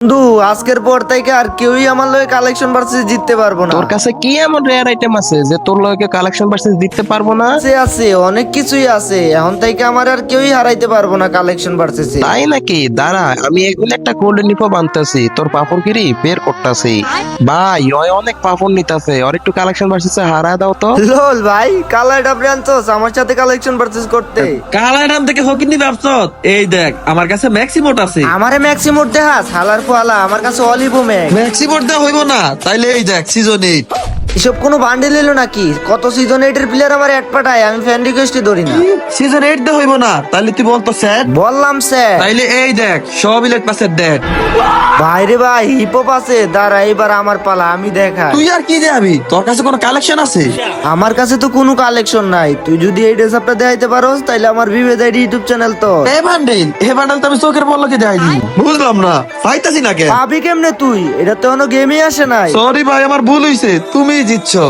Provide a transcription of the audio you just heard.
বন্ধু আজকের পর থেকে আর কেউই আমার লগে কালেকশন ভার্সেস জিততে পারব না। তোর কাছে কি এমন রেয়ার আইটেম আছে যে তোর লগে কালেকশন ভার্সেস জিততে পারব না? আছে আছে অনেক কিছুই আছে। এখন থেকে আমার আর কেউই হারাইতে পারব না কালেকশন ভার্সেস তাই নাকি? দাঁড়া আমি এগুলো একটা গোল্ডেন নিপো বানতেছি তোর পাপড় কিরি বের করতেছি। ভাই ওই অনেক পাপন নিতেছে। আর একটু কালেকশন ভার্সেস হারা দাও তো। লল ভাই কালারটা ব্রাঞ্চস আমার সাথে কালেকশন ভার্সেস করতে। কালাইরাম থেকে হকিনি ব্যবসত এই দেখ আমার কাছে ম্যাক্সিমোট আছে। আমারে ম্যাক্সিমোট দেখাস হালার ফোয়ালা আমার কাছে অলিভো ম্যাক ম্যাক্সিমোট দেওয়া হইব না তাইলে এই দেখ সিজন এইট এসব কোনো বান্ডেল এলো নাকি? কত সিজন এইটের প্লেয়ার আমার অ্যাড পাঠায় আমি ফ্যান রিকোয়েস্টই ধরি না। সিজন এইট দেওয়া হইব না? তাইলে তুই বলতো স্যার বললাম স্যার তাইলে এই দেখ সব ইলেট পাসের ডেট ভাই রে ভাই হিপহপ আছে দাঁড়া এবার আমার পালা আমি দেখা তুই আর কি দেবি তোর কাছে কোনো কালেকশন আছে? আমার কাছে তো কোনো কালেকশন নাই। তুই যদি এই ড্রেসআপটা দেখাইতে পারোস তাইলে আমার বিভেদ আইডি ইউটিউব চ্যানেল তো। এ বান্ডেল এ বান্ডেল তো আমি চোখের বলকে দেখাইনি বুঝলাম না। পাইতাছি না কেন? পাবি কেমনে তুই? এটা তো কোনো গেমই আসে নাই। সরি ভাই আমার ভুল হইছে। তুমি জিতছো